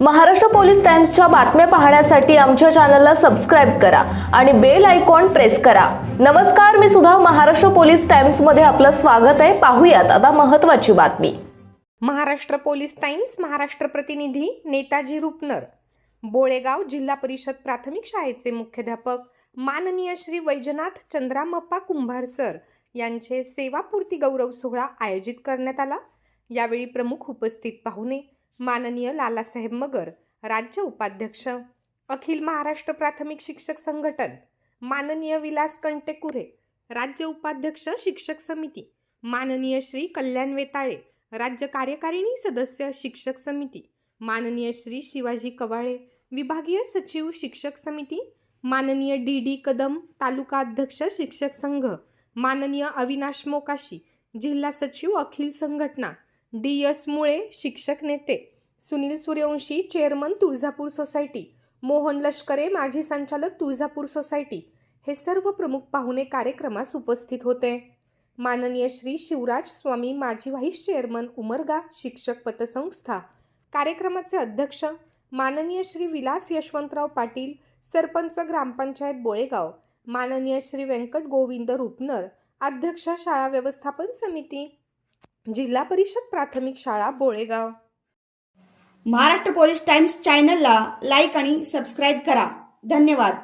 Maharashtra police टाइम्सच्या बातम्या पाहण्यासाठी आमच्या चॅनलला सबस्क्राईब करा आणि बेल आयकॉन प्रेस करा. नमस्कार मी सुद्धा महाराष्ट्र पोलीस टाइम्समध्ये आपलं स्वागत आहे. पाहूयात आता महत्वाची बातमी. महाराष्ट्र पोलीस टाइम्स महाराष्ट्र प्रतिनिधी नेताजी रुपनर. बोळेगाव जिल्हा परिषद प्राथमिक शाळेचे मुख्याध्यापक माननीय श्री वैजनाथ चंद्रामप्पा कुंभार सर यांचे सेवापूर्ती गौरव सोहळा आयोजित करण्यात आला. यावेळी प्रमुख उपस्थित पाहुणे माननीय लालासाहेब मगर राज्य उपाध्यक्ष अखिल महाराष्ट्र प्राथमिक शिक्षक संघटन माननीय विलास कंटेकुरे राज्य उपाध्यक्ष शिक्षक समिती माननीय श्री कल्याण वेताळे राज्य कार्यकारिणी सदस्य शिक्षक समिती माननीय श्री शिवाजी कवाळे विभागीय सचिव शिक्षक समिती माननीय डी डी कदम तालुका अध्यक्ष शिक्षक संघ माननीय अविनाश मोकाशी जिल्हा सचिव अखिल संघटना डी एस मुळे शिक्षक नेते. Sunil Suryavanshi chairman Tuljapur society. Mohan Lashkare माजी संचालक तुळजापूर सोसायटी. हे सर्व प्रमुख पाहुणे कार्यक्रमास उपस्थित होते. माननीय श्री शिवराज स्वामी माजी व्हाईस चेअरमन उमरगा शिक्षक पतसंस्था. कार्यक्रमाचे अध्यक्ष माननीय श्री विलास यशवंतराव पाटील सरपंच ग्रामपंचायत बोळेगाव. माननीय श्री व्यंकट गोविंद रुपनर अध्यक्ष शाळा व्यवस्थापन समिती. जिल्हा परिषद प्राथमिक शाळा बोळेगाव. महाराष्ट्र पोलीस टाइम्स चॅनलला लाईक आणि सबस्क्राईब करा. धन्यवाद.